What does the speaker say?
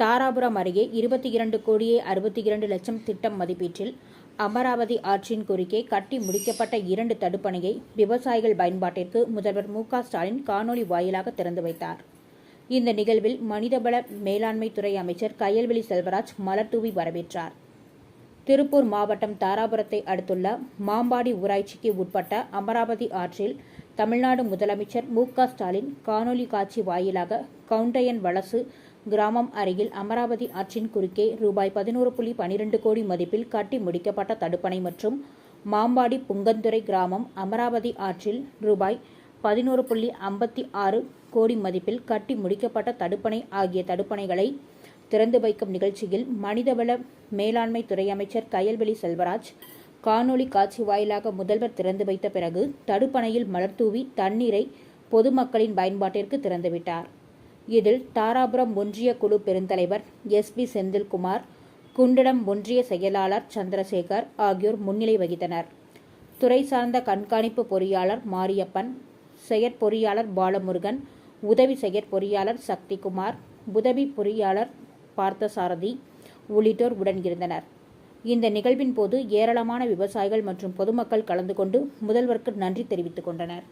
தாராபுரம் அருகே இருபத்தி இரண்டு கோடியே அறுபத்தி இரண்டு லட்சம் திட்டம் மதிப்பீட்டில் அமராவதி ஆற்றின் குறுக்கே கட்டி முடிக்கப்பட்ட இரண்டு தடுப்பணையை விவசாயிகள் பயன்பாட்டிற்கு முதல்வர் மு ஸ்டாலின் காணொலி வாயிலாக திறந்து வைத்தார். இந்த நிகழ்வில் மனிதவள மேலாண்மை துறை அமைச்சர் கயல்வெளி செல்வராஜ் மலர்தூவி வரவேற்றார். திருப்பூர் மாவட்டம் தாராபுரத்தை அடுத்துள்ள மாம்பாடி ஊராட்சிக்கு உட்பட்ட அமராவதி ஆற்றில் தமிழ்நாடு முதலமைச்சர் மு ஸ்டாலின் காணொலி காட்சி வாயிலாக கவுண்டையன் வலசு கிராமம் அருகில் அமராவதி ஆற்றின் குறுக்கே ரூபாய் பதினோரு புள்ளி பனிரெண்டு கோடி மதிப்பில் கட்டி முடிக்கப்பட்ட தடுப்பணை மற்றும் மாம்பாடி புங்கந்துறை கிராமம் அமராவதி ஆற்றில் ரூபாய் பதினோரு புள்ளி ஐம்பத்தி ஆறு கோடி மதிப்பில் கட்டி முடிக்கப்பட்ட தடுப்பணை ஆகிய தடுப்பணைகளை திறந்து வைக்கும் நிகழ்ச்சியில் மனிதவள மேலாண்மை துறை அமைச்சர் கயல்வெளி செல்வராஜ் காணொலி காட்சி வாயிலாக முதல்வர் திறந்து வைத்த பிறகு தடுப்பணையில் மலர்தூவி தண்ணீரை பொதுமக்களின் பயன்பாட்டிற்கு திறந்துவிட்டார் இதில் தாராபுரம் ஒன்றிய குழு பெருந்தலைவர் எஸ் பி செந்தில்குமார் குண்டடம் ஒன்றிய செயலாளர் சந்திரசேகர் ஆகியோர் முன்னிலை வகித்தனர். துறை சார்ந்த கண்காணிப்பு பொறியாளர் மாரியப்பன் செயற்பொறியாளர் பாலமுருகன் உதவி செயற்பொறியாளர் சக்திகுமார் உதவி பொறியாளர் பார்த்தசாரதி உள்ளிட்டோர் உடன் இருந்தனர். இந்த நிகழ்வின் போது ஏராளமான விவசாயிகள் மற்றும் பொதுமக்கள் கலந்து கொண்டு முதல்வருக்கு நன்றி தெரிவித்துக் கொண்டனர்.